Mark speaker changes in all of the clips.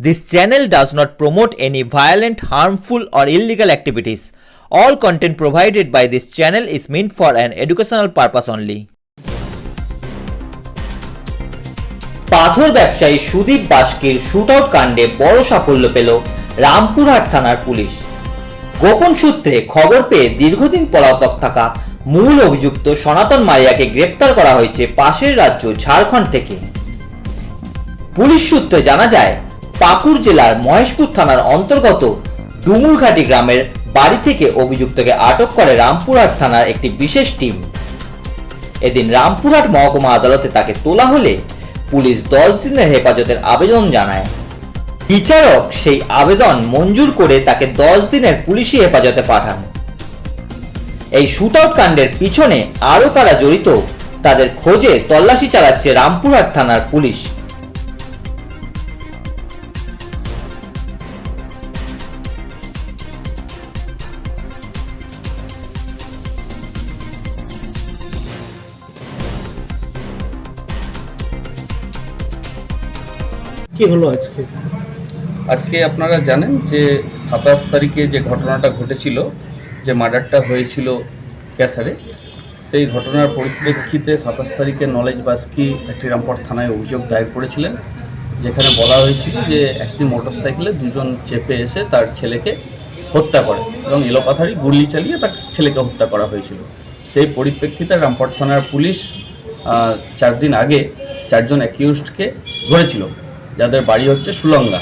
Speaker 1: This channel does not promote any violent, harmful, or illegal activities. All content provided by this channel is meant for an educational purpose only. পাথর ব্যবসায়ী Sudip বাস্কির shootout কাণ্ডে বড় সাফল্য পেল রামপুরহাট থানার police গোপন সূত্রে খবর পেয়ে দীর্ঘদিন পলাতক থাকা মূল অভিযুক্ত সনাতন মারিয়াকে গ্রেপ্তার করা হয়েছে পাশের রাজ্য ঝাড়খণ্ড থেকে পুলিশ সূত্রে জানা যায় পাকুড় জেলার মহেশপুর থানার অন্তর্গত ডুমুরঘাটি গ্রামের বাড়ি থেকে অভিযুক্তকে আটক করে রামপুরহাট থানার একটি বিশেষ টিম। এদিন রামপুরহাট মহকুমা আদালতে তাকে তোলা হলে পুলিশ দশ দিনের হেফাজতের আবেদন জানায়। বিচারক সেই আবেদন মঞ্জুর করে তাকে দশ দিনের পুলিশি হেফাজতে পাঠান। এই শুটআউট কাণ্ডের পিছনে আরও কারা জড়িত, তাদের খোঁজে তল্লাশি চালাচ্ছে রামপুরহাট থানার পুলিশ।
Speaker 2: কি হলো আজকে?
Speaker 3: আজকে আপনারা জানেন যে সাতাশ তারিখে যে ঘটনাটা ঘটেছিল, যে মার্ডারটা হয়েছিল ক্যাসারে, সেই ঘটনার পরিপ্রেক্ষিতে সাতাশ তারিখে নলেজ বাস্কি একটি রামপুর থানায় অভিযোগ দায়ের করেছিলেন, যেখানে বলা হয়েছিল যে একটি মোটরসাইকেলে দুজন চেপে এসে তার ছেলেকে হত্যা করে এবং এলোপাথারি গুলি চালিয়ে তার ছেলেকে হত্যা করা হয়েছিল। সেই পরিপ্রেক্ষিতে রামপুর থানার পুলিশ চার দিন আগে চারজন অ্যাকিউজডকে ধরেছিল। যাদের বাড়ি হচ্ছে সুলঙ্গা,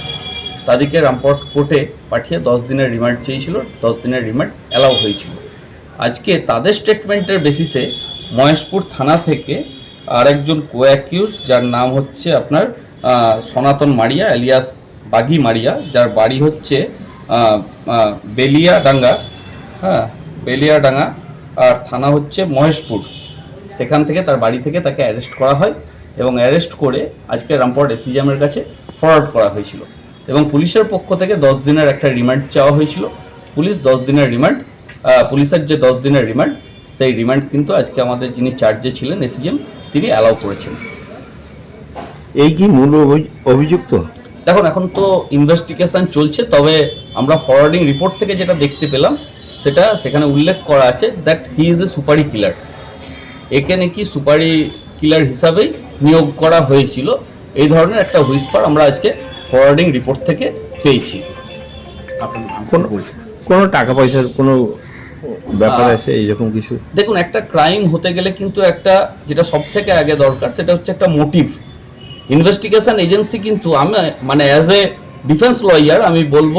Speaker 3: তাদেরকে রামপট কোর্টে পাঠিয়ে দশ দিনের রিমান্ড চেয়েছিল, দশ দিনের রিমান্ড অ্যালাউ হয়েছিল। আজকে তাদের স্টেটমেন্টের বেসিসে মহেশপুর থানা থেকে আরেকজন কো অ্যাকিউজ যার নাম হচ্ছে আপনার সনাতন মারিয়া, এলিয়াস বাগি মারিয়া, যার বাড়ি হচ্ছে বেলিয়াডাঙ্গা হ্যাঁ বেলিয়াডাঙ্গা, আর থানা হচ্ছে মহেশপুর। সেখান থেকে তার বাড়ি থেকে তাকে অ্যারেস্ট করা হয়। এবং অ্যারেস্ট করে আজকে রামপুরহাট এসিজিএমের কাছে ফরওয়ার্ড করা হয়েছিল। এবং পুলিশের পক্ষ থেকে দশ দিনের একটা রিমান্ড চাওয়া হয়েছিল। পুলিশ দশ দিনের রিমান্ড পুলিশের যে দশ দিনের রিমান্ড সেই রিমান্ড কিন্তু আজকে আমাদের যিনি চার্জে ছিলেন এসিজিএম তিনি অ্যালাউ করেছেন।
Speaker 4: এই কি মূল অভি- অভিযুক্ত?
Speaker 3: দেখুন এখন তো ইনভেস্টিগেশন চলছে তবে আমরা ফরওয়ার্ডিং রিপোর্ট থেকে যেটা দেখতে পেলাম সেটা সেখানে উল্লেখ করা আছে দ্যাট হি ইজ এ সুপারি কিলার একে নাকি সুপারি কিলার হিসাবেই নিয়োগ করা হয়েছিল। এই ধরনের একটা হুইসপার আমরা আজকে ফরওয়ার্ডিং রিপোর্ট থেকে পেয়েছি।
Speaker 4: কোন টাকা পয়সার কোনো ব্যাপার আছে এইরকম কিছু?
Speaker 3: দেখুন একটা ক্রাইম হতে গেলে কিন্তু একটা যেটা সব থেকে আগে দরকার সেটা হচ্ছে একটা মোটিভ ইনভেস্টিগেশন এজেন্সি কিন্তু আমি মানে অ্যাজ এ ডিফেন্স লয়ার আমি বলব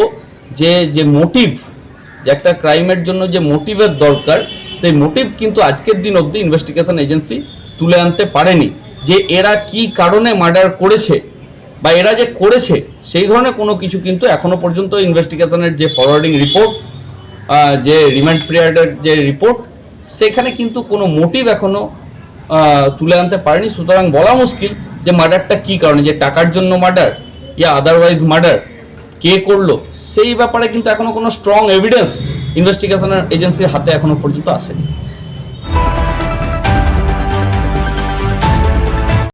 Speaker 3: যে যে মোটিভ যে একটা ক্রাইমের জন্য যে মোটিভের দরকার সেই মোটিভ কিন্তু আজকের দিন অবধি ইনভেস্টিগেশন এজেন্সি তুলে আনতে পারেনি। যে এরা কি কারণে মার্ডার করেছে বা এরা যে করেছে, সেই ধরনের কোনো কিছু কিন্তু এখনও পর্যন্ত ইনভেস্টিগেশনের যে ফরওয়ার্ডিং রিপোর্ট যে রিমান্ড পিরিয়ডের যে রিপোর্ট সেখানে কিন্তু কোনো মোটিভ এখনও তুলে আনতে পারেনি। সুতরাং বলা মুশকিল যে মার্ডারটা কি কারণে, যে টাকার জন্য মার্ডার ইয়া আদারওয়াইজ মার্ডার কে করল, সেই ব্যাপারে কিন্তু এখনও কোনো স্ট্রং এভিডেন্স ইনভেস্টিগেশনের এজেন্সির হাতে এখনও পর্যন্ত আসেনি।